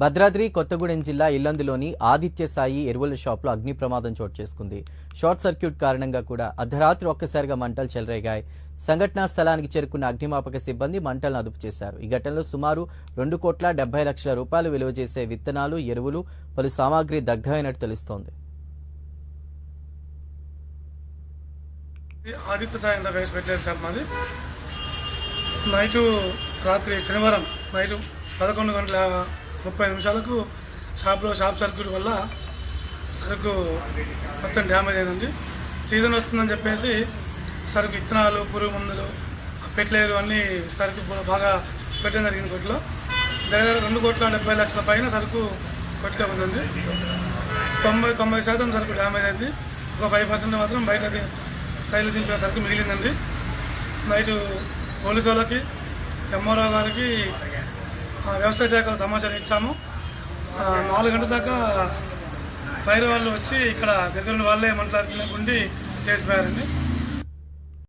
భద్రాద్రి కొత్తగూడెం జిల్లా ఇల్లందులోని ఆదిత్య సాయి ఎరువుల షాప్లో అగ్ని ప్రమాదం చోటు చేసుకుంది. షార్ట్ సర్క్యూట్ కారణంగా కూడా అర్ధరాత్రి ఒక్కసారిగా మంటలు చెలరేగాయి. సంఘటనా స్థలానికి చేరుకున్న అగ్నిమాపక సిబ్బంది మంటలను అదుపు చేశారు. ఈ ఘటనలో సుమారు రెండు కోట్ల డెబ్బై లక్షల రూపాయలు విలువ చేసే విత్తనాలు ఎరువులు పలు సామాగ్రి దగ్ధమైనట్టు తెలుస్తోంది. ఆదిత్య పెట్టారు సార్ మాది. నైటు రాత్రి శనివారం నైటు పదకొండు గంటల ముప్పై నిమిషాలకు షాప్లో షాప్ సర్క్యూట్ వల్ల సరుకు మొత్తం డ్యామేజ్ అయిందండి. సీజన్ వస్తుందని చెప్పేసి సరుకు విత్తనాలు పురుగు మందులు పెట్లేరు అన్ని సరుకు బాగా పెట్టడం జరిగింది కొట్లో. దగ్గర రెండు కోట్ల డెబ్బై లక్షల పైన సరుకు కొట్లో ఉందండి. తొంభై తొంభై శాతం సరుకు డ్యామేజ్ అయింది. ఒక ఫైవ్ పర్సెంట్ మాత్రం బయట సైలు దింపిన సరుకు మిగిలిందండి. నైట్ పోలీసు వాళ్ళకి ఎంఆర్ఓ గారికి వ్యవసాయ శాఖలో సమాచారం ఇచ్చాము. నాలుగు గంటల దాకా ఫైర్ వాళ్ళు వచ్చి ఇక్కడ దగ్గర ఉన్న వాళ్ళే మంటలు ఉండి చేసిపోయారండి